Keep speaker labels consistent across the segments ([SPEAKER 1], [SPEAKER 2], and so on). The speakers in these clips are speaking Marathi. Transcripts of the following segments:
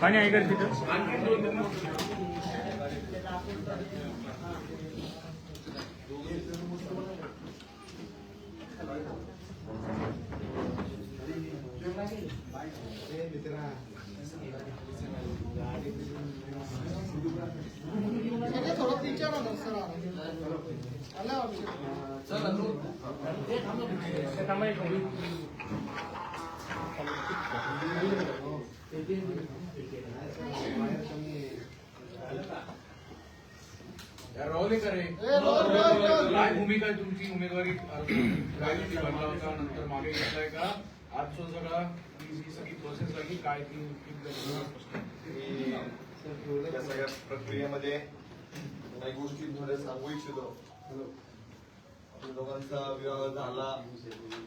[SPEAKER 1] पाणी आहे का तिथं? मित्रा
[SPEAKER 2] राहुले करे काय भूमिका आहे तुमची उमेदवारी राजकीय राजनीती भरला होता नंतर मागे घेतलाय का आज सगळा ही सगळी प्रोसेस लागली काय ती
[SPEAKER 3] या सगळ्या प्रक्रियेमध्ये काही गोष्टी सांगू इच्छितो. आपल्या दोघांचा विवाह झाला.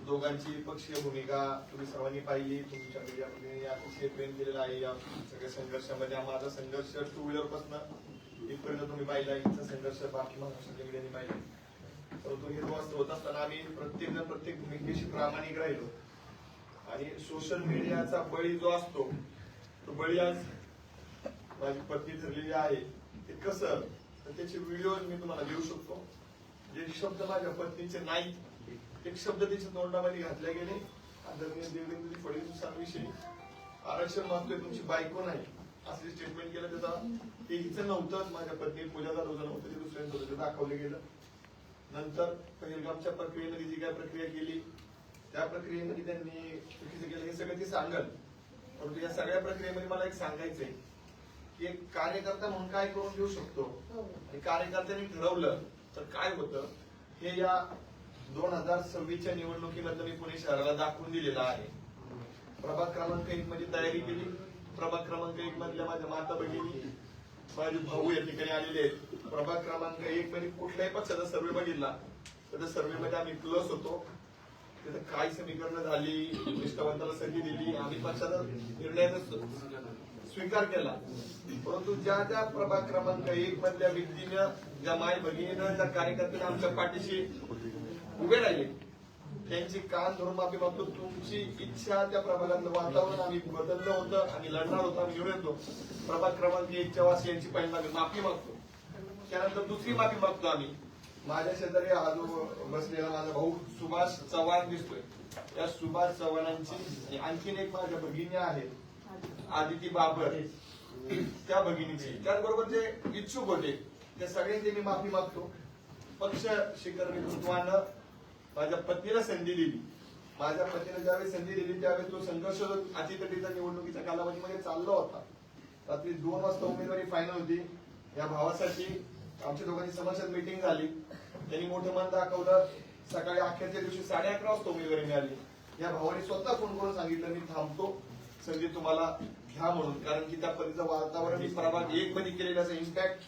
[SPEAKER 3] दोघांची पक्षीय भूमिका तुम्ही सर्वांनी पाहिली. तुमच्या मीडिया अतिशय प्रेम केलेलं आहे. या सगळ्या संघर्षामध्ये माझा संघर्ष टू व्हीलरपासून इथपर्यंत तुम्ही पाहिला. इथचा संघर्ष बाकी महाराष्ट्राच्या मीडियाने पाहिला. परंतु हे दोस्त होत असताना आम्ही प्रत्येक जण प्रत्येक भूमिकेशी प्रामाणिक राहिलो. आणि सोशल मीडियाचा बळी जो असतो तो बळी आज माझी पत्नी ठरलेली आहे. ते कसं? तर त्याचे व्हिडिओ मी तुम्हाला देऊ शकतो. जे शब्द माझ्या पत्नीचे नाही एक शब्द त्याच्या तोंडामध्ये घातले गेले. आदरणीय देवेंद्र फडणवीसांविषयी आरक्षण मागतोय तुमची बायको नाही असं स्टेटमेंट केलं त्याचा ते हिचं नव्हतं. माझ्या पत्नी पूजा होतं नव्हतं ते दुसऱ्यांचं होतं ते दाखवलं गेलं. नंतर पहिलगामच्या प्रक्रियेमध्ये जी काय प्रक्रिया केली त्या प्रक्रियेमध्ये त्यांनी चुकीचं केलं. हे सगळं ते सांगल. परंतु या सगळ्या प्रक्रियेमध्ये मला एक सांगायचंय की एक कार्यकर्ता म्हणून काय करून घेऊ शकतो? आणि कार्यकर्त्यांनी ठरवलं तर काय होतं हे या दोन हजार सव्वीसच्या निवडणुकीमधलं मी पुणे शहराला दाखवून दिलेलं आहे. प्रभाग क्रमांक एक मध्ये तयारी केली. प्रभाग क्रमांक एक मधल्या माझ्या माता बहिणी माझे भाऊ या ठिकाणी आलेले आहेत. प्रभाग क्रमांक एक मध्ये कुठल्याही पक्षाचा सर्वे बघितला. तर सर्वे मध्ये आम्ही प्लस होतो. तिथं काय समीकरणं झाली. निष्ठावंताला संधी दिली. आम्ही पक्षाचा निर्णय स्वीकार केला. परंतु ज्या त्या प्रभाग क्रमांक एक मधल्या व्यक्तीनं ज्या माय भगिनीनं ज्या कार्यकर्त्यानं आमच्या पाठीशी उभे राहिले त्यांची कान धरून माफी मागतो. तुमची इच्छा त्या प्रभागातलं वातावरण आम्ही बदललं होतं आणि लढणार होतो आम्ही घेऊन येतो. प्रभाग क्रमांक एकच्या वास यांची पहिल्यांदा माफी मागतो. त्यानंतर दुसरी माफी मागतो आम्ही. माझ्या शेजारी हा बसलेला माझा भाऊ सुभाष चव्हाण दिसतोय. त्या सुभाष चव्हाणांची आणखीन एक माझ्या भगिनी आहेत. आदिती बाबर. त्या भगिनीची. त्याचबरोबर जे इच्छुक होते त्या सगळ्यांची मी माफी मागतो. पक्ष शिखर नेतृत्वानं माझ्या पत्नीला संधी दिली. माझ्या पत्नीला ज्यावेळी संधी दिली त्यावेळी तो संघर्ष अतितटीचा निवडणुकीच्या कालावधीमध्ये चालला होता. रात्री दोन वाजता उमेदवारी फायनल होती. या भावासाठी आमच्या दोघांची समस्यात मिटिंग झाली. त्यांनी मोठं मन दाखवलं. सकाळी अखेरच्या दिवशी साडे अकरा वाजता उमेदवारी मिळाली. या भावाने स्वतः फोन करून सांगितलं मी थांबतो. संधी तुम्हाला घ्या म्हणून. कारण की त्या पद्धतीचं वातावरण मी प्रभाग एक मध्ये केलेल्याचा इम्पॅक्ट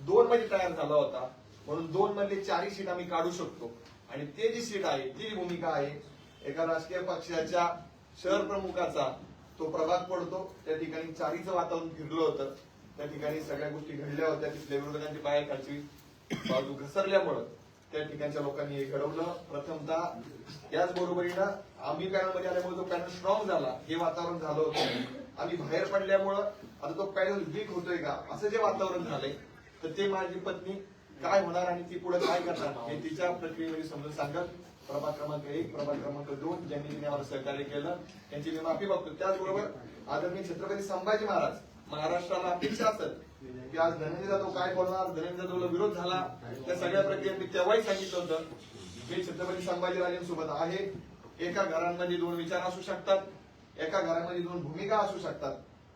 [SPEAKER 3] दोन मध्ये तयार झाला होता. म्हणून दोन मधले चारही सीट आम्ही काढू शकतो. आणि ते जी सीट आहे ती जी भूमिका आहे एका राजकीय पक्षाच्या शहर प्रमुखाचा तो प्रभाग पडतो. त्या ठिकाणी चारीचं वातावरण फिरलं होतं. त्या ठिकाणी सगळ्या गोष्टी घडल्या होत्या. तिथल्या विरोधकांची पाया खालची बाजू घसरल्यामुळं त्या ठिकाणच्या लोकांनी हे घडवलं. प्रथमतः याच बरोबरीनं आम्ही पॅनलमध्ये आल्यामुळे तो पॅनल स्ट्रॉंग झाला हे वातावरण झालं होतं. आम्ही बाहेर पडल्यामुळं आता तो पॅनल वीक होतोय का? असं जे वातावरण झालंय तर ते माझी पत्नी काय होणार आणि ती पुढे काय करणार हे तिच्या प्रक्रियेमध्ये समजून सांगत प्रभाग क्रमांक एक प्रभाग क्रमांक दोन ज्यांनी तिने आम्हाला सहकार्य केलं त्यांची मी माफी मागतो. त्याचबरोबर आदरणीय छत्रपती संभाजी महाराज महाराष्ट्राला अपेक्षा असत की आज धनंजय जाधव काय बोलणार धनंजय जाधवला विरोध झाला त्या सगळ्या प्रक्रियेत मी तेव्हाही सांगितलं होतं मी छत्रपती संभाजीराजेंसोबत आहे. एका घरांमध्ये दोन विचार असू शकतात. एका घरामध्ये दोन भूमिका असू शकतात.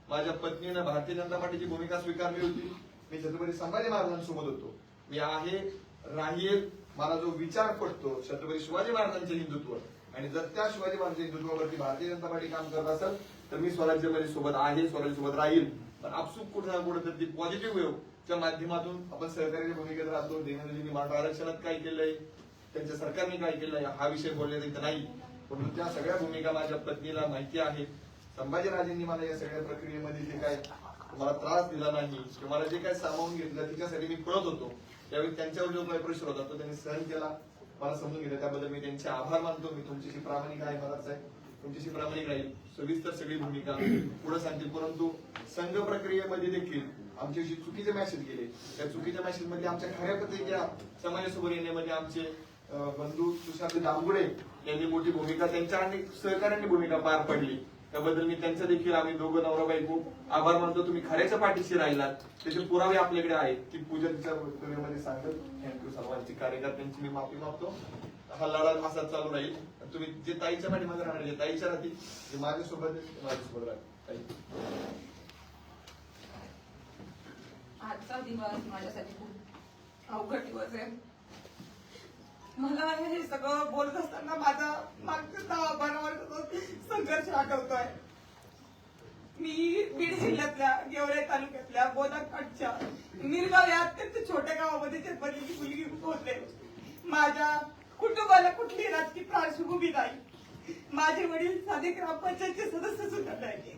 [SPEAKER 3] माझ्या पत्नीनं भारतीय जनता पार्टीची भूमिका स्वीकारली होती. मी छत्रपती संभाजी महाराजांसोबत होतो. मी आहे राहील मला जो विचार पडतो छत्रपती शिवाजी महाराजांचे हिंदुत्व आणि जर त्या शिवाजी महाराजांच्या हिंदुत्वावरती भारतीय जनता पार्टी काम करत असेल तर मी स्वराज्यमध्ये सोबत आहे स्वराज्य सोबत राहील. पण आपसूक कुठे ना कुठे तर ती पॉझिटिव्ह वेव च्या माध्यमातून आपण सहकार्याच्या भूमिकेत राहतो. देवेंद्रजींनी मराठा आरक्षणात काय केलंय? त्यांच्या सरकारने काय केलंय? हा विषय बोलण्यात इथं नाही. परंतु त्या सगळ्या भूमिका माझ्या पत्नीला माहिती आहे संभाजीराजेंनी मला या सगळ्या प्रक्रियेमध्ये जे काय मला त्रास दिला नाही किंवा मला जे काही सामावून घेतलं तिच्यासाठी मी पळत होतो. त्यावेळी त्यांच्यावर जो काही प्रश्न होता तो त्यांनी सहन केला. मला समजून घेतलं. त्याबद्दल मी त्यांचे आभार मानतो. मी तुमच्याशी प्रामाणिक आहे मलाच आहे तुमच्याशी प्रामाणिक राहील. सविस्तर सगळी भूमिका. पुढे सांगतील परंतु संघ प्रक्रियेमध्ये देखील आमच्याशी चुकीचे मॅसेज गेले. त्या चुकीच्या मेसेजमध्ये आमच्या खऱ्या पत्रिका समाजासमोर येण्यामध्ये आमचे बंधू सुशांत दामगुडे यांनी मोठी भूमिका त्यांच्या आणि सहकार्याने भूमिका पार पडली. त्याबद्दल मी त्यांचं देखील आम्ही दोघं नवरा बायको आभार मानतो. तुम्ही खऱ्याच्या पाठीशी राहिलात. त्याचे पुरावे आपल्याकडे आहेत. की पूजनच्या मध्ये सांगत थँक्यू सर्वांची कार्यकर्त्यांची मी माफी मागतो. हा लढा असाच चालू राहील. तुम्ही जे ताईच्या पाठीमागे राहणार जे ताईच्या राहतील जे माझ्यासोबत माझ्यासोबत राहील ताई.
[SPEAKER 4] आजचा दिवस माझ्यासाठी खूप अवघड दिवस आहे. मला हे सगळं बोलत असताना माझा मागच्या दहा बारा वर्षाचा संघर्ष आठवतोय. मी बीड जिल्ह्यातल्या गेवरे तालुक्यातल्या बोधाकाठच्या निरगाव या अत्यंत छोट्या गावामध्ये जन्मलेली मुलगी होते. माझ्या कुटुंबाला कुठली राजकीय पार्श्वभूमी नाही. माझे वडील साधे ग्रामपंचायतचे सदस्य सुद्धा नाही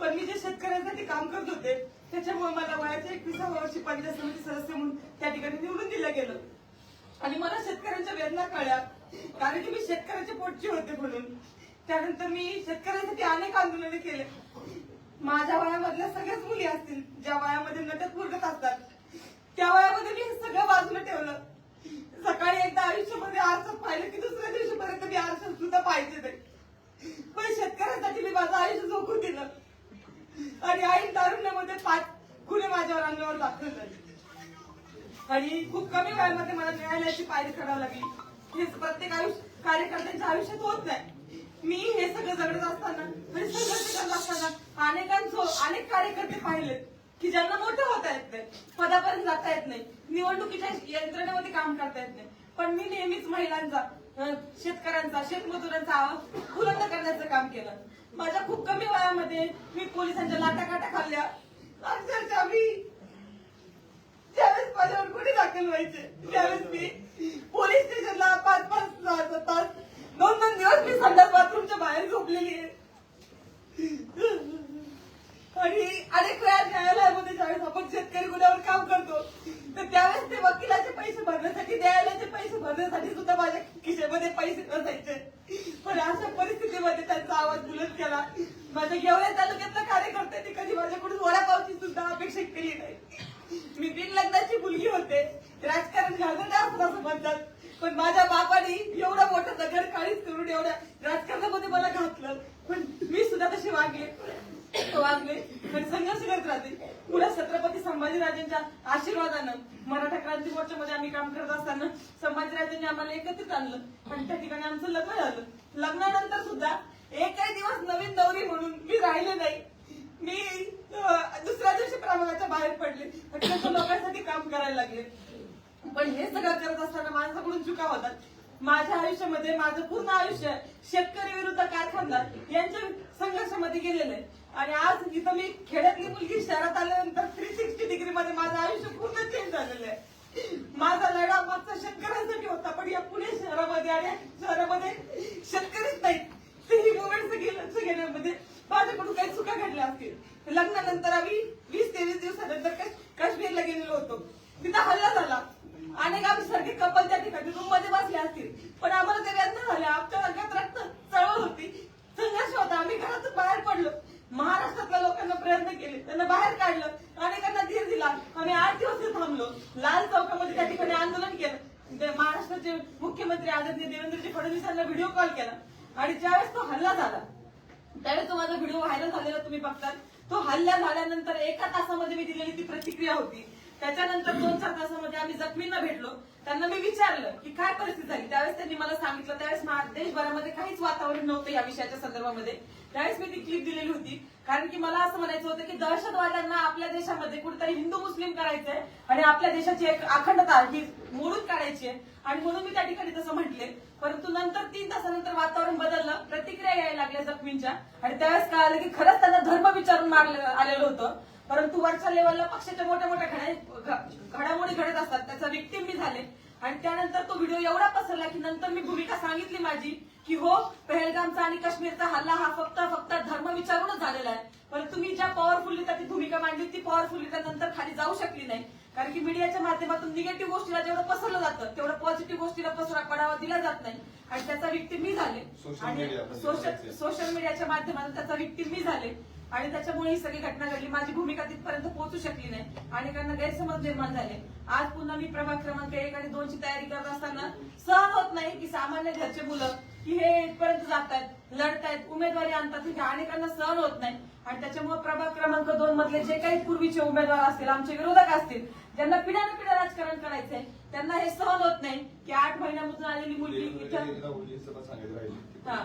[SPEAKER 4] पण मी जे शेतकऱ्यांसाठी काम करत होते त्याच्यामुळे मला वयाच्या एकविसाव्या वर्षी पंचायत समिती सदस्य म्हणून त्या ठिकाणी निवडून दिलं गेलं. आणि मला शेतकऱ्यांच्या वेदना कळल्या. कारण की मी शेतकऱ्याचे पोटची होते म्हणून. त्यानंतर मी शेतकऱ्यांसाठी अनेक आंदोलने केले. माझ्या वयामधल्या सगळ्याच मुली असतील ज्या वयामध्ये नटक मुरगत असतात त्या वयामध्ये मी हे सगळं बाजूला ठेवलं सकाळी एकदा आयुष्यामध्ये आरसात पाहिलं की दुसऱ्या दिवशीपर्यंत मी आरसात सुद्धा पाहिजे नाही पण शेतकऱ्यांसाठी मी माझं आयुष्य झोकून दिलं आणि आई तारुण्यामध्ये पाच गुन्हे माझ्यावर अंगावर दाखल झाले आणि खूप कमी वयामध्ये मला न्यायालयाची पायरी करावी लागली. हे प्रत्येक आयुष्य कार्यकर्त्यांच्या आयुष्यात होत नाही. मी हे सगळं जगडत असताना म्हणजे संघर्ष करत असताना अनेकांचो अनेक कार्यकर्ते पाहिलेत की ज्यांना मोठे होता येत नाही पदापर्यंत जाता येत नाही निवडणुकीच्या यंत्रणेमध्ये काम करता येत नाही. पण मी नेहमीच महिलांचा शेतकऱ्यांचा शेतमजुरांचा आवाज खुलंद करण्याचं काम केलं. माझ्या खूप कमी वयामध्ये मी पोलिसांच्या लाटाकाटा खाल्ल्या. अक्षरशः मी त्यावेळेस माझ्यावर कुठे दाखल व्हायचे त्यावेळेस मी पोलीस स्टेशनला पाच पाच सहा सहा तास दोन दोन दिवस मी संडास बाथरूमच्या बाहेर झोपलेली आहे आणि अनेक वेळा न्यायालयामध्ये ज्यावेळेस आपण शेतकरी गुन्ह्यावर काम करतो तर त्यावेळेस ते वकिलाचे पैसे भरण्यासाठी न्यायालयाचे पैसे भरण्यासाठी सुद्धा माझ्या खिशेमध्ये पैसे नसायचे पण अशा परिस्थितीमध्ये त्यांचा आवाज बुलंद केला माझ्या गेवऱ्या तालुक्यातल्या कार्यकर्त्यांनी कधी माझ्याकडून वडापावची सुद्धा अपेक्षा केली नाही मी बिन लग्नाची मुलगी होते राजकारण घालवलं असं असं म्हणतात पण माझ्या बापाने एवढा मोठा दगड काळीच करून एवढ्या राजकारणामध्ये मला घातलं पण मी सुद्धा तशी वागले वागले पण संघर्ष करत राहते पुढे छत्रपती संभाजीराजांच्या आशीर्वादानं मराठा क्रांती मोर्चामध्ये आम्ही काम करत असताना संभाजीराजांनी आम्हाला एकत्रित आणलं आणि त्या ठिकाणी आमचं लग्न झालं लग्नानंतर सुद्धा एकही दिवस नवीन नवरी म्हणून मी राहिले नाही मी अं, दुसऱ्या दिवशी प्रमाणाच्या बाहेर पडले लोकांसाठी काम करायला लागले. पण हे सगळं करत असताना माणसाकडून चुका होतात. माझ्या आयुष्यामध्ये माझं पूर्ण आयुष्य शेतकरी विरुद्ध कारखानदार यांच्या संघर्षामध्ये गेलेलं आहे. आणि आज इथं मी खेड्यातली मुलगी शहरात आल्यानंतर थ्री सिक्स्टी डिग्री मध्ये माझं आयुष्य पूर्ण चेंज झालेलं आहे. माझा लढा मागचा शेतकऱ्यांसाठी होता पण या पुणे शहरामध्ये आणि शहरामध्ये शेतकरीच नाहीत. ते ही मुवमेंट लक्ष घेण्यामध्ये माझ्याकडून काही चुका घडल्या असतील. लग्नानंतर आम्ही वीस तेवीस दिवसानंतर काश्मीरला गेलेलो होतो. तिथं हल्ला झाला. अनेक आम्ही सारखे कपल त्या ठिकाणी रूममध्ये बसले असतील. पण आम्हाला ते वेदना झाल्या आमच्या अंगात रक्त चळवळ होती. संघर्ष होता. आम्ही घरातून बाहेर पडलो. महाराष्ट्रातल्या लोकांना प्रयत्न केले. त्यांना बाहेर काढलं. अनेकांना धीर दिला. आम्ही आठ दिवस थांबलो. लाल चौकामध्ये त्या ठिकाणी आंदोलन केलं. ते महाराष्ट्राचे मुख्यमंत्री आदरणीय देवेंद्रजी फडणवीस यांना व्हिडिओ कॉल केला. आणि ज्यावेळेस तो हल्ला झाला त्यावेळेस तो माझा व्हिडिओ व्हायरल झालेला तुम्ही बघताल. तो हल्ला झाल्यानंतर एका तासामध्ये मी दिलेली ती प्रतिक्रिया होती. त्याच्यानंतर दोन चार तासामध्ये आम्ही जखमींना भेटलो. त्यांना मी विचारलं की काय परिस्थिती झाली? त्यावेळेस त्यांनी मला सांगितलं त्यावेळेस देशभरामध्ये काहीच वातावरण नव्हतं या विषयाच्या संदर्भामध्ये. त्यावेळेस मी ती क्लिप दिलेली होती. कारण की मला असं म्हणायचं होतं की दहशतवाद्यांना आपल्या देशामध्ये कुठेतरी हिंदू मुस्लिम करायचंय आणि आपल्या देशाची एक अखंडता ही मोडून काढायची आहे. आणि म्हणून मी त्या ठिकाणी तसं म्हटले. परंतु नंतर तीन तासानंतर वातावरण बदललं प्रतिक्रिया यायला लागल्या जखमींच्या. आणि त्यावेळेस कळालं की खरंच त्यांना धर्म विचारून मारलं आलेलं होतं. परंतु वरच्या लेवलला पक्षाच्या मोठ्या मोठ्या घडामोडी घडत असतात. त्याचा विक्टीम मी झाले. आणि त्यानंतर तो व्हिडिओ एवढा पसरला की नंतर मी भूमिका सांगितली माझी की हो पहलगामचा आणि काश्मीरचा हल्ला हा फक्त फक्त धर्म विचारूनच झालेला आहे. पण तुम्ही ज्या पॉवरफुली ती भूमिका मांडली ती पॉवरफुली नंतर खाली जाऊ शकली नाही. कारण की मीडियाच्या माध्यमातून निगेटिव्ह गोष्टीला जेवढं पसरलं जातं तेवढं पॉझिटिव्ह गोष्टीला पसरा पडावा दिला जात नाही. आणि त्याचा व्यक्ती मी झाले. आणि. सोशल मीडियाच्या माध्यमातून त्याचा व्यक्ती मी झाले. आणि त्याच्यामुळे ही सगळी घटना घडली माझी भूमिका तिथपर्यंत पोहोचू शकली नाही अनेकांना गैरसमज निर्माण झाले आज पुन्हा मी प्रभाग क्रमांक एक आणि दोनची तयारी करत असताना सहन होत नाही की सामान्य घरचे मुलं की हे इथपर्यंत जात आहेत लढतायत उमेदवारी आणतात हे अनेकांना सहन होत नाही आणि त्याच्यामुळे प्रभाग क्रमांक दोन मधले जे काही पूर्वीचे उमेदवार असतील आमचे विरोधक असतील ज्यांना पिढ्याने पिढ्या राजकारण करायचंय त्यांना हे सहन होत नाही की आठ महिन्यामधून आलेली मुलगी हा.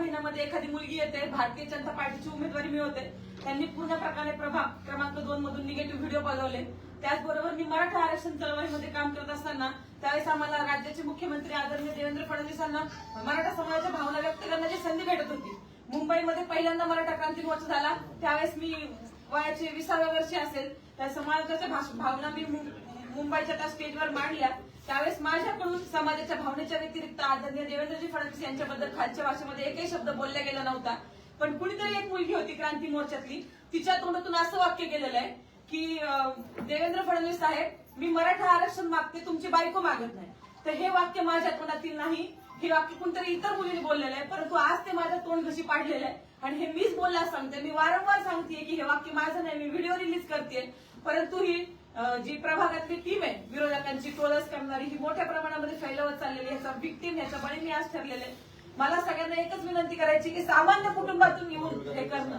[SPEAKER 4] महिन्यामध्ये एखादी मुलगी येते भारतीय जनता पार्टीची उमेदवारी मिळवते त्यांनी पूर्ण प्रकारे प्रभाग क्रमांक दोन मधून निगेटिव्ह व्हिडिओ बनवले त्याचबरोबर मी मराठा आरक्षण चळवळीमध्ये काम करत असताना त्यावेळेस आम्हाला राज्याचे मुख्यमंत्री आदरणीय देवेंद्र फडणवीसांना मराठा समाजाच्या भावना व्यक्त करण्याची संधी भेटत होती. मुंबईमध्ये पहिल्यांदा मराठा क्रांती मोर्चा झाला. त्यावेळेस मी वयाचे विसाव्या वर्षी असेल. त्या समाजाच्या भाष- भावना मी मुंबईच्या त्या स्टेजवर मांडल्या. त्यावेळेस माझ्याकडून समाजाच्या भावनेच्या व्यतिरिक्त आदरणीय देवेंद्रजी फडणवीस यांच्याबद्दल खालच्या भाषेमध्ये एकही शब्द बोलला गेला नव्हता. पण कुणीतरी एक मुलगी होती क्रांती मोर्चातली. तिच्या तोंडातून असं वाक्य गेलेलं आहे की देवेंद्र फडणवीस साहेब मी मराठा आरक्षण मागते तुमची बायको मागत नाही. तर हे वाक्य माझ्या तोंडातील नाही. हे वाक्य कोणतरी इतर मुलीने बोललेलं आहे परंतु आज ते माझ्या तोंड घशी पाडलेलं आहे. आणि हे मीच बोलण्यास सांगते मी वारंवार सांगते की हे वाक्य माझं नाही मी व्हिडिओ रिलीज करते परंतु ही जी प्रभागातली टीम आहे विरोधकांची टोलस करणारी ही मोठ्या प्रमाणामध्ये फैलवत चाललेली आहे. ह्याचा विक्टीम ह्याचा बळी मी आज ठरलेले मला सगळ्यांना एकच विनंती करायची की सामान्य कुटुंबातून येऊन हे करणं.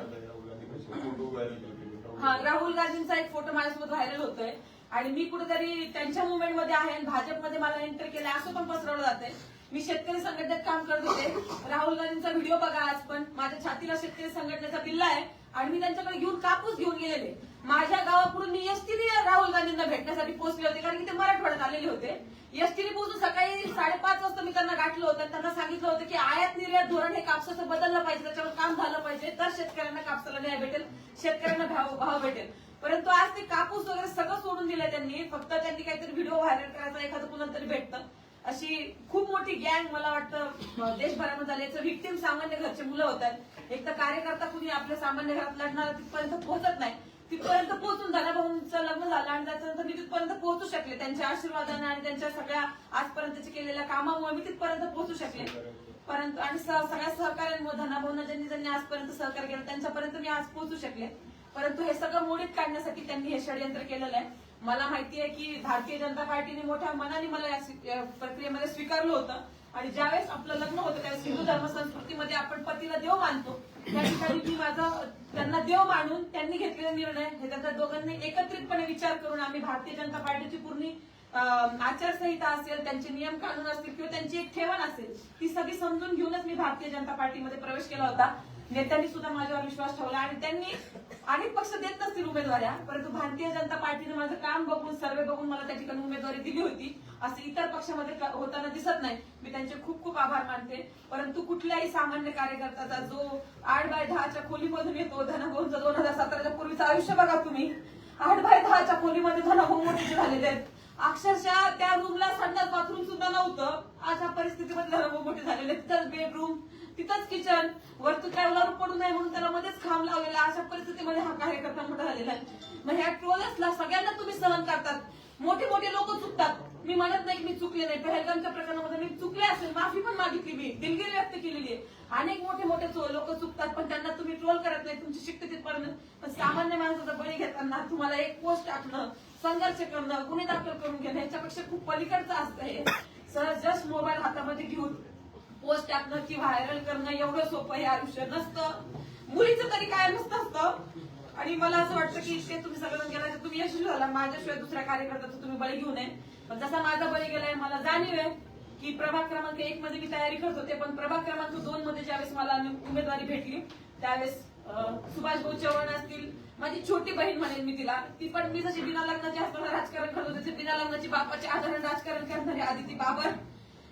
[SPEAKER 4] हा राहुल गांधींचा एक फोटो माझ्यासोबत व्हायरल होतोय. आणि मी कुठेतरी त्यांच्या मुवमेंटमध्ये आहे भाजपमध्ये मला एंटर केलं असं पण पसरवलं जाते मी शेतकरी संघटनेत काम करत होते. राहुल गांधींचा व्हिडिओ बघा आज पण. माझ्या छातीला शेतकरी संघटनेचा बिल्ला आहे. आणि मी त्यांच्याकडे घेऊन कापूस घेऊन गेलेले. माझ्या गावाकडून मी एसटीने राहुल गांधींना भेटण्यासाठी पोहोचले होते कारण की ते मराठवाड्यात आलेले होते. एसटीने पोहोचून सकाळी साडेपाच वाजता मी त्यांना गाठलं होतं. त्यांना सांगितलं होतं की आयात निर्यात धोरण हे कापसाचं बदललं पाहिजे त्याच्यावर काम झालं पाहिजे. तर शेतकऱ्यांना कापसाला न्याय भेटेल शेतकऱ्यांना भाव भाव भेटेल. परंतु आज ते कापूस वगैरे सगळं सोडून दिलं त्यांनी. फक्त त्यांनी काहीतरी व्हिडिओ व्हायरल करायचा एखादं कुणाला तरी भेटतं. अशी खूप मोठी गँग मला वाटतं देशभरामध्ये झाली. याचं व्हिक्टीम सामान्य घरचे मुलं होतात. एक तर कार्यकर्ता कुणी आपल्या सामान्य घरात लढणार तिथपर्यंत पोहोचत नाही. तिथपर्यंत पोहोचून धनाभाऊंचं लग्न झालं आणि त्याच्यानंतर मी तिथपर्यंत पोहोचू शकले. त्यांच्या आशीर्वादाने आणि त्यांच्या सगळ्या आजपर्यंतच्या केलेल्या कामामुळे मी तिथपर्यंत पोहोचू शकले. परंतु आणि सगळ्या सहकार्यांमुळे धनाभाऊंना ज्यांनी ज्यांनी आजपर्यंत सहकार्य केलं त्यांच्यापर्यंत मी आज पोहोचू शकले. परंतु हे सगळं मोडीत काढण्यासाठी त्यांनी हे षडयंत्र केलेलं आहे. मला माहिती आहे की भारतीय जनता पार्टीने मोठ्या मनाने मला या प्रक्रियेमध्ये स्वीकारलं होतं. आणि ज्यावेळेस आपलं लग्न होतं त्यावेळेस हिंदू धर्म संस्कृतीमध्ये आपण पतीला देव मानतो. त्या ठिकाणी मी माझा त्यांना देव मानून त्यांनी घेतलेला निर्णय. हे त्यांच्या दोघांनी एकत्रितपणे विचार करून आम्ही भारतीय जनता पार्टीची पूर्ण आचारसंहिता असेल त्यांचे नियम कानून असतील किंवा त्यांची एक ठेवण असेल ती सगळी समजून घेऊनच मी भारतीय जनता पार्टीमध्ये प्रवेश केला होता. नेत्यांनी सुद्धा माझ्यावर विश्वास ठेवला आणि त्यांनी अनेक पक्ष देत नसतील उमेदवाऱ्या परंतु भारतीय जनता पार्टीने माझं काम बघून सर्वे बघून मला त्या ठिकाणी उमेदवारी दिली होती. असं इतर पक्षामध्ये होताना दिसत नाही. मी त्यांचे खूप खूप आभार मानते. परंतु कुठल्याही सामान्य कार्यकर्त्याचा जो आठ बाय दहाच्या खोलीमधून येतो धनभाऊंचं दोन हजार सतराच्या पूर्वीचं आयुष्य बघा तुम्ही. आठ बाय दहाच्या खोलीमध्ये धनभाऊ मोठे झालेले आहेत. अक्षरशः त्या रूमला संडास बाथरूम सुद्धा नव्हतं. अशा परिस्थितीमध्ये धनभाऊ मोठे झालेले आहेत. बेडरूम तिथंच किचन वरती त्याला पडू नये म्हणून त्याला मध्येच खांब लावलेला अशा परिस्थितीमध्ये हा कार्यकर्ता मोठा झालेला आहे. मग ह्या ट्रोलर्सला सगळ्यांना तुम्ही सहन करतात. मोठे मोठे लोक चुकतात. मी म्हणत नाही की मी चुकले नाही. पहलगामच्या प्रकरणामध्ये मी चुकले असेल माफी पण मागितली मी. दिलगिरी व्यक्त केलेली आहे. अनेक मोठे मोठे लोक चुकतात पण त्यांना तुम्ही ट्रोल करत नाही. तुमची शिकते तिथपर्यंत. पण सामान्य माणसाचा बळी घेताना तुम्हाला एक पोस्ट टाकणं संघर्ष करणं गुन्हे दाखल करून घेणं ह्याच्यापेक्षा खूप पलीकडचं असतं हे. सर जस्ट मोबाईल हातामध्ये घेऊन पोस्ट टाकणं की व्हायरल करणं एवढं सोपं हे आयुष्य नसतं. मुलीचं तरी काय नसतं असतं. आणि मला असं वाटतं की ते तुम्ही सगळं गेला तुम्ही यशस्वी झाला. माझ्याशिवाय दुसऱ्या कार्यकर्त्याचं तुम्ही बळी घेऊ नये. पण जसा माझा बळी गेलाय मला जाणीव आहे की प्रभाग क्रमांक एक मध्ये मी तयारी करत होते पण प्रभाग क्रमांक दोन मध्ये ज्यावेळेस मला उमेदवारी भेटली त्यावेळेस सुभाष भाऊ चव्हाण असतील माझी छोटी बहीण म्हणेन मी तिला. ती पण मी जशी बिना लग्नाची असताना राजकारण करत होते बिना लग्नाची बापाचे आधारण राजकारण करणारी आदिती बाबर.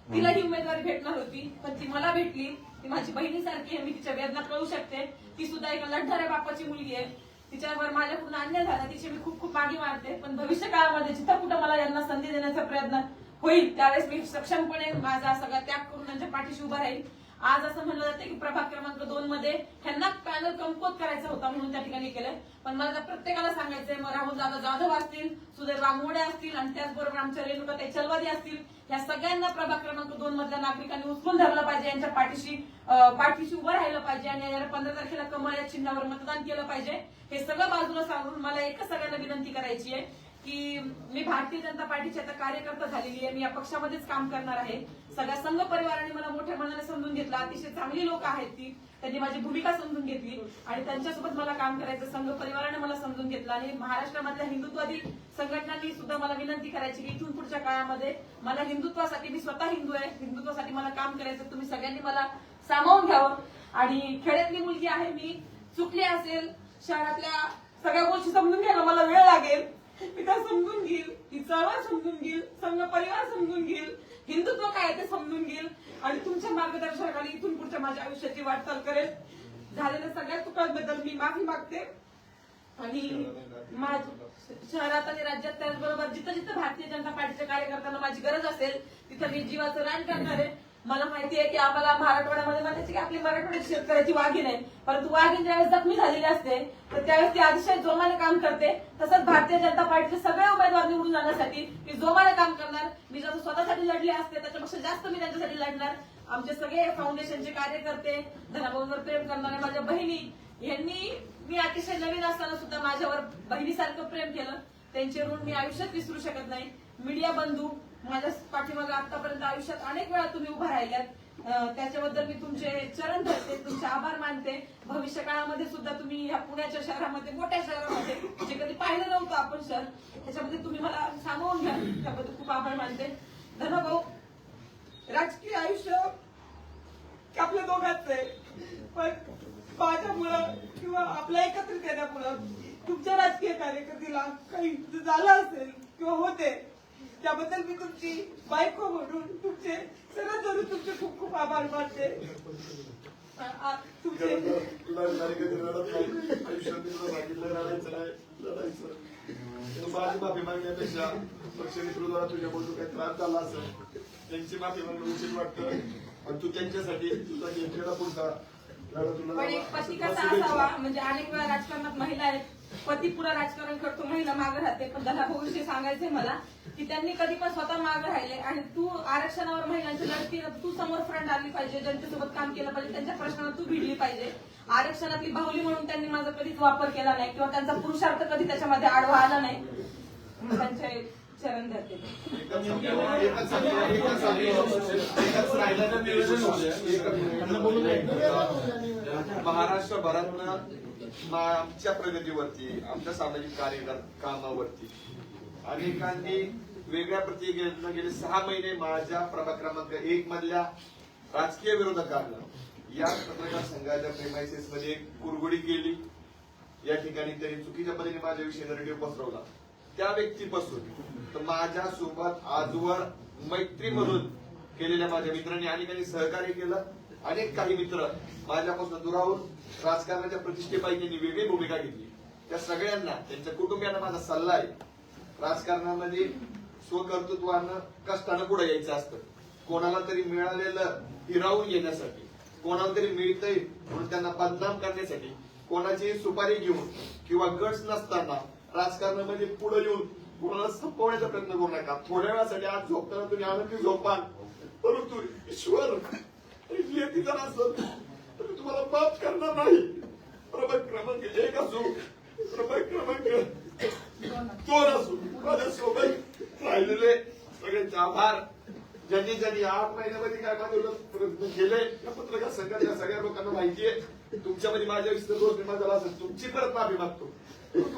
[SPEAKER 4] तिला ही उमेदवारी भेटणार होती पण ती मला भेटली. ती माझी बहिणीसारखी आहे मी तिच्या वेदना कळू शकते. ती सुद्धा एका लढणाऱ्या बापाची मुलगी आहे. तिच्यावर माझ्या पूर्ण अन्याय झाला. तिची मी खूप खूप मागे मारते पण भविष्य काळामध्ये जिथं कुठं मला यांना संधी देण्याचा प्रयत्न होईल त्यावेळेस मी सक्षमपणे माझा सगळा त्याग करून त्यांच्या पाठीशी उभा राहील. आज असं म्हणलं जातं की प्रभाग क्रमांक दोन मध्ये ह्यांना पॅनल कमकोत करायचा होता म्हणून त्या ठिकाणी केलंय. पण मला प्रत्येकाला सांगायचंय मग राहुल दादा जाधव असतील सुधीर वाघमोडे असतील आणि त्याचबरोबर आमच्या रेणुकाताई चलवादी असतील या सगळ्यांना प्रभाग क्रमांक दोन मधल्या नागरिकांनी उचलून धरलं पाहिजे यांच्या पाठीशी पाठीशी उभं राहिलं पाहिजे आणि पंधरा तारखेला कमळ या चिन्हावर मतदान केलं पाहिजे. हे सगळं बाजूला सांगून मला एकच सगळ्यांना विनंती करायची आहे की मी भारतीय जनता पार्टीची आता कार्यकर्ता झालेली आहे मी या पक्षामध्येच काम करणार आहे. सगळ्या संघ परिवाराने मला मोठ्या मनाने समजून घेतलं. अतिशय चांगली लोक आहेत ती. त्यांनी माझी भूमिका समजून घेतली आणि त्यांच्यासोबत मला काम करायचं संघ परिवाराने मला समजून घेतलं आणि महाराष्ट्रामधल्या हिंदुत्वादी संघटनांनी सुद्धा मला विनंती करायची की इथून पुढच्या काळामध्ये मला हिंदुत्वासाठी मी स्वतः हिंदू आहे हिंदुत्वासाठी मला काम करायचं तुम्ही सगळ्यांनी मला सामावून घ्यावं. आणि खेड्यातली मुलगी आहे मी चुकली असेल शहरातल्या सगळ्या गोष्टी समजून घ्यायला मला वेळ लागेल. मी समजून घेईल ती चळवळ समजून घेईल संघ परिवार समजून घेईल हिंदुत्व काय ते समजून घेईल. आणि तुमच्या मार्गदर्शनाखाली इथून पुढच्या माझ्या आयुष्याची वाटचाल करेल. झालेल्या सगळ्या चुकांबद्दल मी माफी मागते. आणि शहरात आणि राज्यात त्याचबरोबर जिथं जिथं भारतीय जनता पार्टीच्या कार्यकर्त्यांना माझी गरज असेल तिथं मी जीवाचं रान करणार आहे. मला माहिती आहे की आम्हाला मराठवाड्यामध्ये म्हणायची की आपली मराठवाड्याची शेतकऱ्याची वाघीण आहे परंतु वाघीण ज्यावेळेस जखमी झालेली असते तर त्यावेळेस ती अतिशय जोमाने काम करते. तसंच भारतीय जनता पार्टीचे सगळे उमेदवार निवडून जाण्यासाठी मी जोमाने काम करणार. मी जसं स्वतःसाठी लढले असते त्याच्यापेक्षा जास्त मी त्यांच्यासाठी लढणार. आमचे सगळे फाउंडेशनचे कार्यकर्ते धनाभाऊंवर प्रेम करणारे माझ्या बहिणी यांनी मी अतिशय नवीन असताना सुद्धा माझ्यावर बहिणीसारखं प्रेम केलं. त्यांचे ऋण मी आयुष्यात विसरू शकत नाही. मीडिया बंधू माझ्या पाठीमागे आतापर्यंत आयुष्यात अनेक वेळा तुम्ही उभा राहिल्यात. त्याच्याबद्दल मी तुमचे चरण धरते तुमचे आभार मानते. भविष्य काळामध्ये सुद्धा तुम्ही या पुण्याच्या शहरामध्ये मोठ्या शहरामध्ये जे कधी पाहिलं नव्हतं आपण शहर त्याच्यामध्ये तुम्ही मला सामावून घ्या. त्याबद्दल खूप आभार मानते. धनभाऊ राजकीय आयुष्य आपल्या दोघांच आहे. पण माझ्यामुळं किंवा आपल्या एकत्रित येण्यामुळं तुमच्या राजकीय कार्यकर्तीला काही झालं असेल किंवा होते त्याबद्दल मी तुमची बायको म्हणून तुमचे सर्व धरून तुमचे खूप खूप आभार मानते. तुमचे
[SPEAKER 3] माझी माफी मागण्यापेक्षा पक्ष मित्रद्वारा तुझ्या बोलून काही त्रास झाला असेल त्यांची माफी मागणं उचित वाटतं. आणि तू त्यांच्यासाठी तुझा घेतलेला पुढचा लढा तुला
[SPEAKER 4] पण एक पती कसा असावा? म्हणजे अनेक वेळा राजकारणात महिला आहेत पती पुरा राजकारण करतो महिला मागे राहते. पण त्याला भविष्य सांगायचंय मला की त्यांनी कधी पण स्वतः मागे राहिले आणि तू आरक्षणावर महिलांची लढती तू समोर फ्रंट आली पाहिजे ज्यांच्यासोबत काम केलं पाहिजे त्यांच्या प्रश्नाला तू भिडली पाहिजे. आरक्षणातली बाहुली म्हणून त्यांनी माझा कधीच वापर केला नाही किंवा त्यांचा पुरुषार्थ कधी त्याच्यामध्ये आडवा आला नाही. त्यांचे चरण धरते.
[SPEAKER 3] एकच सांगतो, आमच्या प्रगतीवरती आमच्या सामाजिक कार्य कामावरती. अनेकांनी वेगळ्या प्रतिक्रिया गेले सहा महिने माझ्या प्रभाग क्रमांक एक मधल्या राजकीय विरोधकांना या पत्रकार संघाच्या प्रेमायसेस मध्ये एक कुरगुडी केली. या ठिकाणी त्यांनी चुकीच्या पद्धतीने माझ्याविषयी नरेटिव्ह पसरवला. त्या व्यक्तीपासून तर माझ्या सोबत आजवर मैत्री म्हणून केलेल्या माझ्या मित्रांनी अनेकांनी सहकार्य केलं. अनेक काही मित्र माझ्यापासून दुरावून राजकारणाच्या प्रतिष्ठेपायी त्यांनी वेगळी भूमिका घेतली. त्या सगळ्यांना त्यांच्या कुटुंबियांना माझा सल्ला आहे राजकारणामध्ये स्वकर्तृत्वानं कष्टानं पुढे यायचं असतं. कोणाला तरी मिळालेलं हिरावून घेण्यासाठी कोणाला तरी मिळतंय म्हणून त्यांना बदनाम करण्यासाठी कोणाची सुपारी घेऊन किंवा गट्स नसताना राजकारणामध्ये पुढे येऊन कोणाला संपवण्याचा प्रयत्न करू नका. थोड्या वेळासाठी आज झोपताना तुम्ही आनंदी झोपाल. परंतु ईश्वर लेखी जर असत तर मी तुम्हाला माफ करणार नाही. प्रभाग क्रमांक एक असो प्रभाग क्रमांक दोन असो. माझ्या सोबत राहिलेले सगळ्यांचे आभार. ज्यांनी ज्यांनी आठ महिन्यामध्ये काय माझे प्रयत्न केले. या पत्रकार संघाच्या सगळ्या लोकांना माहिती आहे. तुमच्यामध्ये माझ्या विस्तर रोज निर्माण झाला असेल तुमची परत माफी मागतो.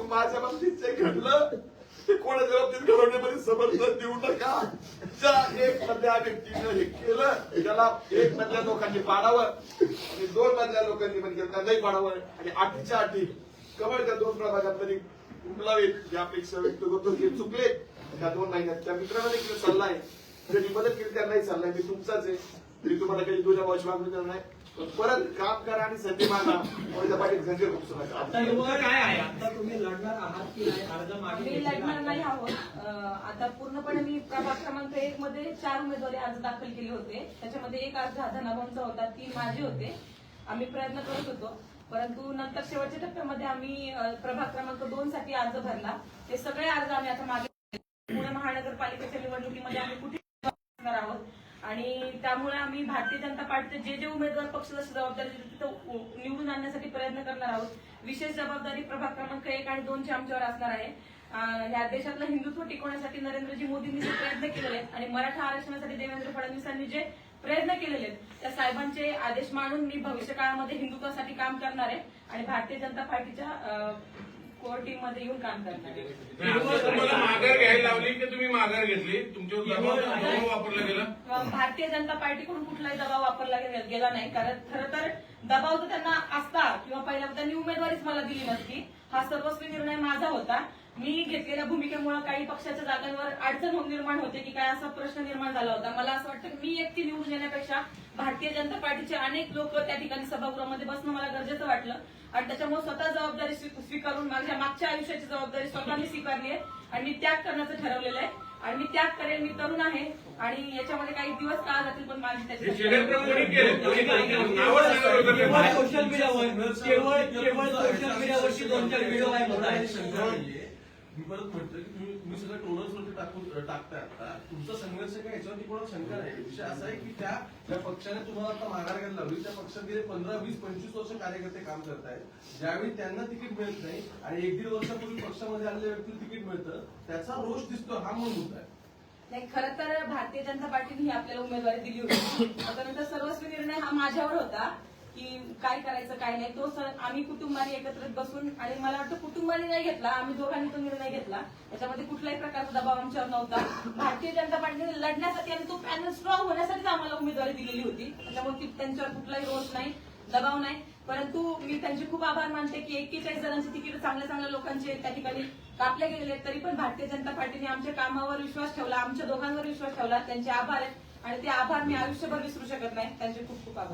[SPEAKER 3] माझ्या बाबतीत जे घडलं कोणाच्या बाबतीत घडवण्यामध्ये समर्थन देऊ नका. ज्या एक मधल्या व्यक्तीनं हे केलं त्याला एक मधल्या लोकांनी पाडावं. आणि दोन मधल्या लोकांनी म्हणजे त्यांनाही पाडावं. आणि आठच्या आठी कमळ त्या दोन प्रभागांमध्ये उमलावेत ही अपेक्षा व्यक्त करतो हे चुकले त्या दोन महिन्यात त्या मित्रांना देखील सल्ला आहे. ज्यांनी मदत केली त्यांनाही सल्ला आहे मी तुमचाच आहे. तरी तुम्हाला काही तुझ्या वॉच मागणी करणार नाही. परत काम करा आणि संधी मागा. घुसू नका
[SPEAKER 1] आता काय आहे? आता
[SPEAKER 5] लढणार आहात की नाही? अर्ज मागे
[SPEAKER 4] मी लढणार
[SPEAKER 5] आहे.
[SPEAKER 4] नाही आहोत. अं, आता पूर्णपणे मी प्रभाग क्रमांक एक मध्ये चार उमेदवारी अर्ज दाखल केले होते. त्याच्यामध्ये एक अर्ज हा धनाभाऊंचा होता तीन माझे होते. आम्ही प्रयत्न करत होतो. परंतु नंतर शेवटच्या टप्प्यामध्ये आम्ही अं, प्रभाग क्रमांक दोन साठी अर्ज भरला. ते सगळे अर्ज आम्ही आता मागे पुणे महानगरपालिकेच्या निवडणुकीमध्ये आम्ही कुठे असणार आहोत? आणि त्यामुळे आम्ही भारतीय जनता पार्टीचे जे जे उमेदवार पक्ष जबाबदारी तिथं निवडून आणण्यासाठी प्रयत्न करणार आहोत. विशेष जबाबदारी प्रभाग क्रमांक एक आणि दोनची आमच्यावर असणार आहे. या देशातलं हिंदुत्व टिकवण्यासाठी नरेंद्रजी मोदींनी जे प्रयत्न केलेले आहेत आणि मराठा आरक्षणासाठी देवेंद्र फडणवीसांनी जे प्रयत्न केलेले आहेत त्या साहेबांचे आदेश मानून मी भविष्य काळामध्ये हिंदुत्वासाठी काम करणार आहे आणि भारतीय जनता पार्टीच्या कोर टीममध्ये येऊन काम करणार आहे
[SPEAKER 2] नाही, आता तुम्हाला माघार घ्यायला लावली की तुम्ही माघार घेतली? तुमच्यावर दबाव दबाव वापरला गेला?
[SPEAKER 4] किंवा भारतीय जनता पार्टीकडून कुठलाही दबाव वापरला गे- गेला नाही. कारण खरं तर दबाव जर त्यांना असता किंवा पहिल्या त्यांनी उमेदवारीच मला दिली नसती हा सर्वस्वी निर्णय माझा होता. मी घेतलेल्या भूमिकेमुळे काही पक्षाच्या जागांवर अडचण होऊन निर्माण होते की काय असा प्रश्न निर्माण झाला होता. मला असं वाटतं की मी एकटी निवडून येण्यापेक्षा भारतीय जनता पार्टीचे अनेक लोक त्या ठिकाणी सभागृहामध्ये बसणं मला गरजेचं वाटलं. आणि त्याच्यामुळे स्वतः जबाबदारी स्वी- स्वीकारून माझ्या मागच्या आयुष्याची जबाबदारी स्वतःने स्वीकारली आहे आणि मी त्याग करण्याचं ठरवलेलं आहे. आणि मी त्याग करेल मी तरुण आहे आणि याच्यामध्ये काही दिवस काळ जातील पण माझी
[SPEAKER 2] हे
[SPEAKER 4] त्याची
[SPEAKER 5] केवळ
[SPEAKER 2] का?
[SPEAKER 5] सोशल मीडियावर केवळ केवळ सोशल मीडियावरची दोन चार व्हिडिओ आहेत
[SPEAKER 6] मी परत म्हटलं की तुम्ही तुम्ही सगळं टोनर्स वरती टाकून टाकताय आता. तुमचा संघर्ष काय याच्यावरती कोणाला शंका नाही. विषय असा आहे की त्या त्या पक्षाने तुम्हाला आता माघार घ्यायला लावली. त्या पक्षात गेले पंधरा वीस पंचवीस वर्ष कार्यकर्ते काम करतायत. ज्यावेळी त्यांना तिकीट मिळत नाही आणि एक दीड वर्षापूर्वी पक्षामध्ये आलेल्या व्यक्तीला तिकीट मिळतं त्याचा रोष दिसतो हा मूळ मुद्दा आहे.
[SPEAKER 4] नाही खरं तर भारतीय जनता पार्टीने ही आपल्याला उमेदवारी दिली होती. त्यानंतर सर्वस्वी निर्णय हा माझ्यावर होता. की काय करायचं काय नाही. तो सण आम्ही कुटुंबाने एकत्र बसून आणि मला वाटतं कुटुंबाने नाही घेतला आम्ही दोघांनी तो निर्णय घेतला. त्याच्यामध्ये कुठल्याही प्रकारचा दबाव आमच्यावर नव्हता. भारतीय जनता पार्टीने लढण्यासाठी आणि तो पॅनल स्ट्रॉंग होण्यासाठीच आम्हाला उमेदवारी दिलेली होती. त्याच्यामुळे त्यांच्यावर कुठलाही रोष नाही दबाव नाही. परंतु मी त्यांचे खूप आभार मानते की एक्केचाळीस जणांची तिकीट चांगल्या चांगल्या लोकांचे त्या ठिकाणी कापले गेलेले तरी पण भारतीय जनता पार्टीने आमच्या कामावर विश्वास ठेवला आमच्या दोघांवर विश्वास ठेवला. त्यांचे आभार आहेत. आणि ते आभार मी आयुष्यभर विसरू शकत नाही. त्यांचे खूप खूप आभार.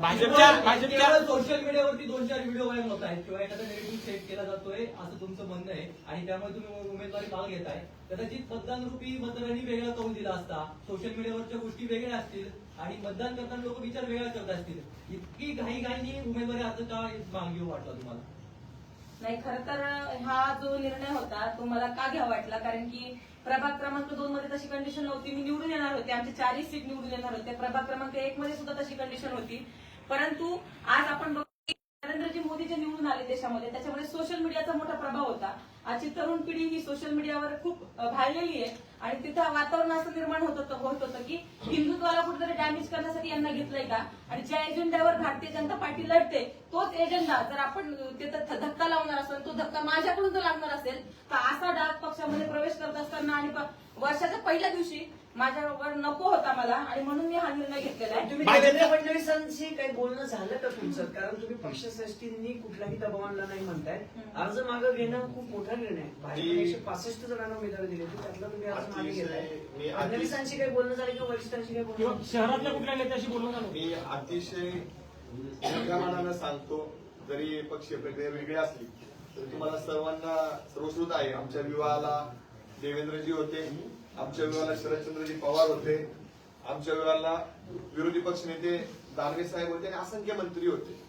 [SPEAKER 1] भाजपच्या
[SPEAKER 5] सोशल मीडियावरती दोन चार व्हिडिओ व्हायरल होत आहेत. किंवा एखादा नेगेटिव्ह सेट केला जातोय असं तुमचं म्हणणं आहे. आणि त्यामुळे तुम्ही उमेदवारी माग घेताय. कदाचित मतदान रूपी मतदारांनी वेगळा कौल दिला असता. सोशल मीडियावरच्या गोष्टी वेगळ्या असतील. आणि मतदान करताना लोक विचार वेगळा करत असतील. इतकी घाई घाईनी उमेदवारी अर्ज का मागे घेऊ वाटला तुम्हाला?
[SPEAKER 4] नाही खर तर हा जो निर्णय होता तो मला का घ्यावा वाटला? कारण की प्रभाग क्रमांक दोन मध्ये तशी कंडिशन नव्हती. मी निवडून येणार होते. आमचे चारही सीट निवडून येणार होते. प्रभाग क्रमांक एक मध्ये सुद्धा तशी कंडिशन होती. परंतु आज आपण नरेंद्रजी मोदी जे निवडून आले देशामध्ये त्याच्यामध्ये सोशल मीडियाचा मोठा प्रभाव होता. आजची तरुण पिढी ही सोशल मीडियावर खूप भाळलेली आहे. आणि तिथं वातावरण असं निर्माण होत होतं होत होतं की हिंदुत्वाला कुठेतरी डॅमेज करण्यासाठी यांना घेतलंय का? आणि ज्या एजेंड्यावर भारतीय जनता पार्टी लढते तोच एजेंडा जर आपण तिथं धक्का लावणार असेल तो धक्का माझ्याकडून जर लागणार असेल तर असा डाग पक्षामध्ये प्रवेश करत असताना आणि वर्षाच्या पहिल्या दिवशी माझ्यावर नको होता मला आणि म्हणून मी हा निर्णय घेतलेला आहे.
[SPEAKER 7] तुम्ही देवेंद्र फडणवीसांशी काही बोलणं झालं का तुमचं? कारण तुम्ही पक्षश्रेष्ठींनी कुठलाही दबाव आणला नाही म्हणताय. अर्ज मागं घेणं खूप मोठा निर्णय आहे. भाजपने
[SPEAKER 3] मी-
[SPEAKER 7] एकशे पासष्ट जणांना उमेदवारी दिली होती त्यातला तुम्ही अर्ज
[SPEAKER 3] मी अति-
[SPEAKER 7] फडणवीसांशी काही बोलणं झालं किंवा वरिष्ठांशी काही
[SPEAKER 1] किंवा
[SPEAKER 7] बोलणं
[SPEAKER 1] शहरातल्या कुठल्या नेत्याशी बोलून झालं?
[SPEAKER 3] मी अतिशय मोठ्या सांगतो जरी पक्षीय प्रक्रिया वेगळी असली तरी तुम्हाला सर्वांना सर्वश्रुत आहे. आमच्या विवाहाला देवेंद्रजी होते आमच्या विवाहाला शरदचंद्रजी पवार होते आमच्या विवाहाला विरोधी पक्ष नेते दानवे साहेब होते आणि असंख्य मंत्री होते.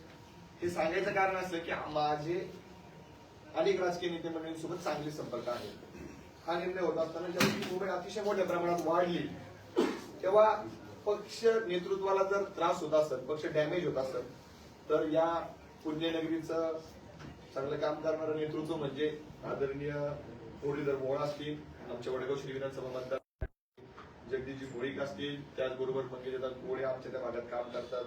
[SPEAKER 3] हे सांगायचं कारण असं की माझे अनेक राजकीय नेते मंडळींसोबत चांगले संपर्क आहेत. हा निर्णय होत. असताना ज्या मुंबई अतिशय मोठ्या प्रमाणात वाढली. तेव्हा पक्ष नेतृत्वाला जर त्रास होत असेल पक्ष डॅमेज होत असेल तर या पुण्यनगरीचं चांगलं काम करणारं नेतृत्व म्हणजे आदरणीय मुरलीधर मोळ असतील आमच्या वडगाव श्री विधानसभा मतदार जगदीशजी भोळीक असतील त्याचबरोबर मंगेशदा गोळे आमच्या त्या भागात काम करतात.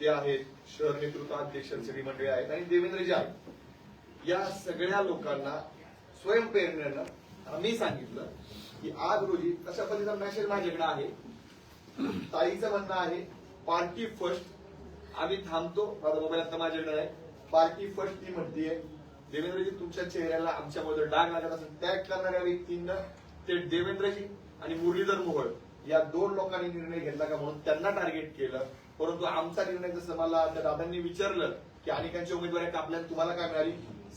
[SPEAKER 3] ते आहेत शहर नेतृत्व अध्यक्ष सगळी मंडळी आहेत आणि देवेंद्रजी आहेत. या सगळ्या लोकांना स्वयंप्रेरणेनं आम्ही सांगितलं की आज रोजी तशा पद्धतीचा मेसेज माझ्याकडे आहे. ताईचं म्हणणं आहे पार्टी फर्स्ट आम्ही थांबतो. माझा मोबाईल आता माझ्याकडे आहे. पार्टी फर्स्ट ती म्हणतीये. देवेंद्रजी तुमच्या चेहऱ्याला आमच्यामध्ये डाग लागत असेल त्याग करणाऱ्या व्यक्तींना ते देवेंद्रजी आणि मुरलीधर मोहोळ या दोन लोकांनी निर्णय घेतला का म्हणून त्यांना टार्गेट केलं. परंतु आमचा निर्णय जसं मला त्या दादांनी विचारलं की अनेकांची उमेदवारी कापल्या तुम्हाला काय मिळाली?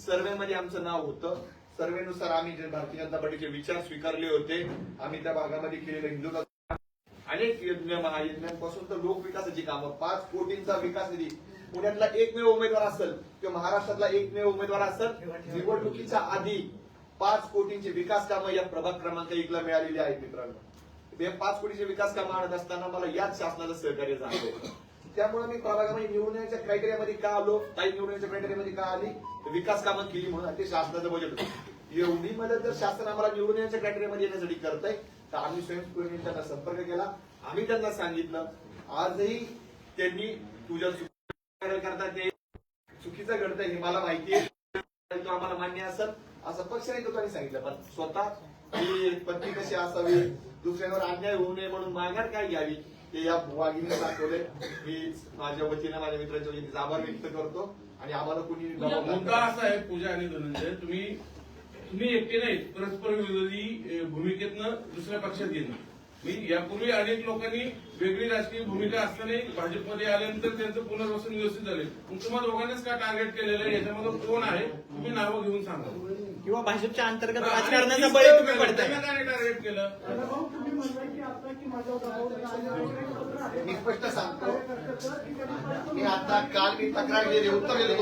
[SPEAKER 3] सर्व्हेमध्ये आमचं नाव होतं. सर्वेनुसार आम्ही जे भारतीय जनता पार्टीचे विचार स्वीकारले होते आम्ही त्या भागामध्ये केलेले हिंदू अनेक यज्ञ महायज्ञांपासून तर लोकविकासाची कामं. पाच कोटींचा विकास निधी. पुण्यातला एकमेव उमेदवार असेल किंवा महाराष्ट्रातला एकमेव उमेदवार असेल निवडणुकीच्या आधी पाच कोटींचे विकास कामं या प्रभाग क्रमांक एकला मिळालेली आहेत मित्रांनो. पाच कोटीचे विकास कामं आणत असताना मला याच शासनाचं सहकार्य झालं. त्यामुळे मी प्रभागामध्ये निवडण्याच्या क्रायटेरियामध्ये का आलो? काही निवडण्याच्या क्रायटेरियामध्ये का आली? विकास कामं केली म्हणून ते शासनाचं बजेट होतं. एवढी मदत जर शासन आम्हाला निवडण्याच्या क्रायटेरियामध्ये येण्यासाठी करतंय तर आम्ही स्वयंस्फूर्तीने त्यांना संपर्क केला. आम्ही त्यांना सांगितलं आजही त्यांनी तुझ्या करता ते चुकीचं घडतंय हे मला माहिती आहे. तो आम्हाला मान्य असेल असं पक्ष नेतृत्वाने सांगितलं. पण स्वतः पत्नी कशी असावी दुसऱ्यावर अन्याय होऊ नये म्हणून माघार काय घ्यावी? ते या वाघिणीने दाखवले. मी माझ्या वतीनं माझ्या मित्रांच्या वतीने आभार व्यक्त करतो आणि आम्हाला कुणी
[SPEAKER 8] मुद्दा असा आहे पूजा आणि धनंजय तुम्ही तुम्ही एकटे नाहीत परस्पर विरोधी भूमिकेतनं दुसऱ्या पक्षात गेले मी यापूर्वी अनेक लोकांनी वेगळी राजकीय भूमिका असताना भाजपमध्ये आल्यानंतर त्यांचं पुनर्वसन व्यवस्थित झाले. मग तुम्हाला दोघांनाच का टार्गेट केलेलं आहे? याच्यामध्ये कोण आहे? तुम्ही नावं घेऊन सांगा.
[SPEAKER 1] किंवा भाजपच्या अंतर्गत राजकारणाचा बळी तुम्ही
[SPEAKER 8] टार्गेट केलं?
[SPEAKER 3] मी स्पष्ट सांगतो. मी आता काल मी तक्रार केली उत्तर दिलं.